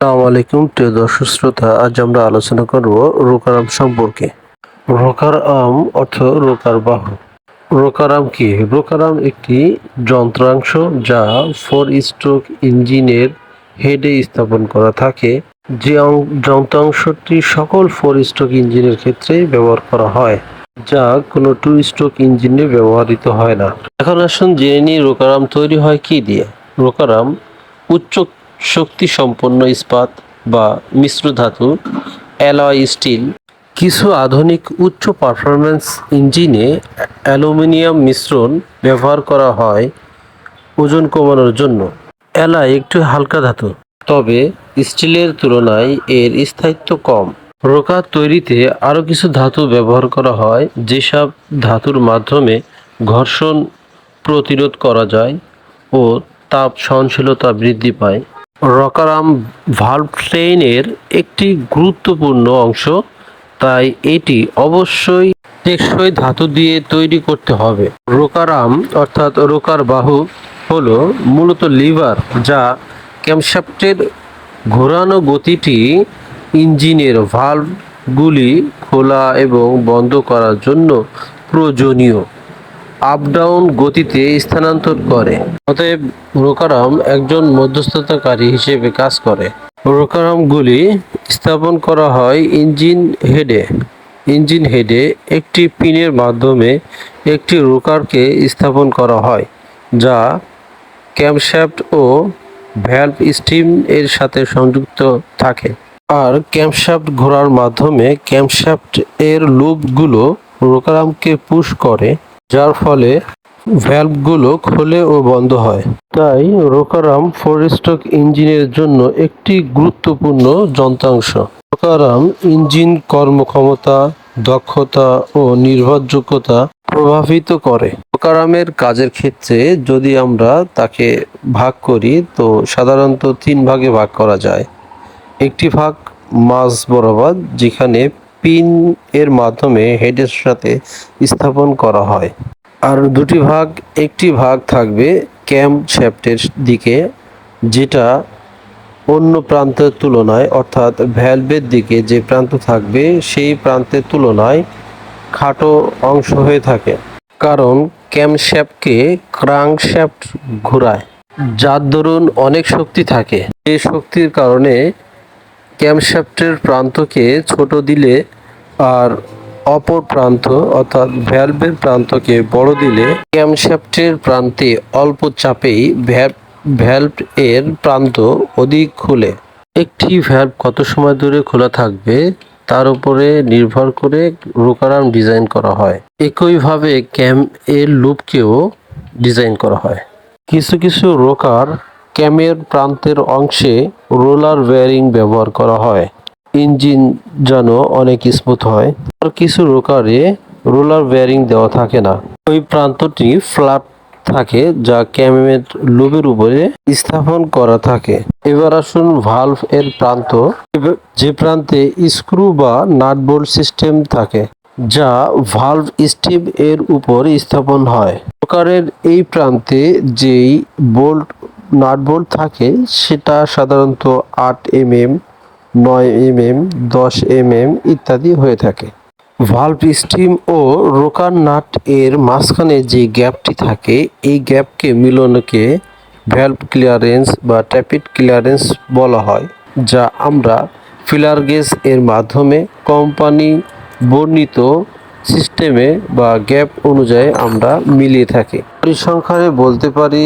আসসালামু আলাইকুম, প্রিয় দর্শক শ্রোতা, আজ আমরা আলোচনা করব রোকার আম সম্পর্কে। রোকার আম অর্থ রোকার বাহু। রোকার আম কি? রোকার আম একটি যন্ত্রাংশ যা ফোর স্ট্রোক ইঞ্জিনের হেডে স্থাপন করা থাকে। যে যন্ত্রাংশটি সকল ফোর স্ট্রোক ইঞ্জিনের ক্ষেত্রে ব্যবহার করা হয়, যা কোনো টু স্ট্রোক ইঞ্জিনে ব্যবহৃত হয় না। এখন আসুন জেনে নিই রোকারাম তৈরি হয় কি দিয়ে। রোকারাম উচ্চ শক্তি সম্পন্ন ইস্পাত বা মিশ্র ধাতু, অ্যালয় স্টিল। কিছু আধুনিক উচ্চ পারফরম্যান্স ইঞ্জিনে অ্যালুমিনিয়াম মিশ্রণ ব্যবহার করা হয় ওজন কমানোর জন্য। অ্যালয় একটু হালকা ধাতু, তবে স্টিলের তুলনায় এর স্থায়িত্ব কম। রোকা তৈরিতে আরও কিছু ধাতু ব্যবহার করা হয়, যেসব ধাতুর মাধ্যমে ঘর্ষণ প্রতিরোধ করা যায় ও তাপ সহনশীলতা বৃদ্ধি পায়। রকারাম ভালভ ট্রেনের একটি গুরুত্বপূর্ণ অংশ, তাই এটি অবশ্যই টেকসই ধাতু দিয়ে তৈরি করতে হবে। রোকারাম, অর্থাৎ রোকার বাহু, হলো মূলত লিভার, যা ক্যামশ্যাফটের ঘোরানো গতিটি ইঞ্জিনের ভালভগুলি খোলা এবং বন্ধ করার জন্য প্রয়োজনীয়। আপ ডাউন গতিতে স্থানান্তর করে। অতএব রোকারাম একজন মধ্যস্থতাকারী হিসেবে কাজ করে। রোকারামগুলি স্থাপন করা হয় ইঞ্জিন হেডে। ইঞ্জিন হেডে একটি পিনের মাধ্যমে একটি রোকারকে স্থাপন করা হয়, যা ক্যামশ্যাফট ও ভ্যালভ স্টিম এর সাথে সংযুক্ত থাকে। আর ক্যামশ্যাফট ঘোরার মাধ্যমে ক্যামশ্যাফট এর লুপগুলো রোকারামকে পুশ করে। যার ফলে ভ্যালভগুলো খোলে ও বন্ধ হয়। তাই রোকারাম ফোর স্ট্রোক ইঞ্জিনের জন্য একটি গুরুত্বপূর্ণ যন্ত্রাংশ। রোকারাম ইঞ্জিন কর্মক্ষমতা, দক্ষতা ও নির্ভরযোগ্যতা প্রভাবিত করে। রোকারামের কাজের ক্ষেত্রে যদি আমরা তাকে ভাগ করি, তো সাধারণত তিন ভাগে ভাগ করা যায়। একটি ভাগ মাঝ বরাবর, যেখানে পিন এর মাধ্যমে হেডের সাথে স্থাপন করা হয়। আর দুটি ভাগ, একটি ভাগ থাকবে ক্যাম শ্যাফটের দিকে, যেটা অন্য প্রান্তের তুলনায়, অর্থাৎ ভ্যালভের দিকে যে প্রান্ত থাকবে, সেই প্রান্তের তুলনায় খাটো অংশ হয়ে থাকে। কারণ ক্যামশ্যাফটকে ক্রাঙ্কশ্যাফট ঘোরায়, যার দরুন অনেক শক্তি থাকে। এই শক্তির কারণে ক্যামশ্যাফটের প্রান্তকে ছোট দিলে আর অপর প্রান্ত, অর্থাৎ ভ্যালভের প্রান্তকে বড় দিলে ক্যামশ্যাফটের প্রান্তে অল্প চাপেই ভ্যালভ এর প্রান্ত অধিক খুলে। একটি ভ্যালভ কত সময় ধরে খোলা থাকবে তার উপরে নির্ভর করে রোকারাম ডিজাইন করা হয়। একইভাবে ক্যাম এর লুপকেও ডিজাইন করা হয়। কিছু কিছু রোকার ক্যামের প্রান্তের অংশে রোলার বেয়ারিং ব্যবহার করা হয়। ইঞ্জিন যেন অনেক স্মুথ হয়। আর কিছু রোকারে রোলার বেয়ারিং দেওয়া থাকে না। ওই প্রান্তটি ফ্ল্যাট থাকে যা ক্যামের লুবের উপরে স্থাপন করা থাকে। এবার আসুন ভালভ এর প্রান্ত। যে প্রান্তে স্ক্রু বা নাট বোল্ট সিস্টেম থাকে, যা ভালভ স্টিম এর উপর স্থাপন হয়। প্রকারের এই প্রান্তে যেই বোল্ট নাট বোল্ট থাকে, সেটা সাধারণত আট এম এম নয় এম এম দশ এম এম ইত্যাদি হয়ে থাকে। ভালভ স্টিম ও রোকার নাট এর মাঝখানে যে গ্যাপটি থাকে, এই গ্যাপকে মিলনকে ভ্যালভ ক্লিয়ারেন্স বা ট্যাপিড ক্লিয়ারেন্স বলা হয়, যা আমরা ফিলার গেজ এর মাধ্যমে কোম্পানি বর্ণিত সিস্টেমে বা গ্যাপ অনুযায়ী আমরা মিলিয়ে থাকি। পরিসংখ্যানে বলতে পারি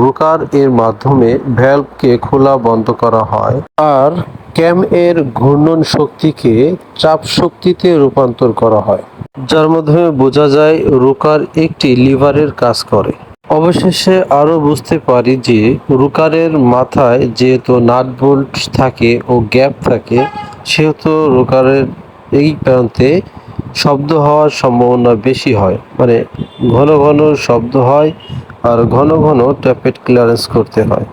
রোকার এর মাধ্যমে ভ্যালভকে খোলা বন্ধ করা হয় আর ক্যাম এর ঘূর্ণন শক্তিকে চাপ শক্তিতে রূপান্তর করা হয়, যার মাধ্যমে বোঝা যায় রোকার একটি লিভারের কাজ করে। অবশেষে আরও বুঝতে পারি যে রোকারের মাথায় যেহেতু নাট বোল্ট থাকে ও গ্যাপ থাকে, সেহেতু রোকারের এই প্রান্তে শব্দ হওয়ার সম্ভাবনা বেশি হয়। মানে ঘন ঘন শব্দ হয় আর ঘন ঘন ট্যাপেট ক্লিয়ারেন্স করতে হয়।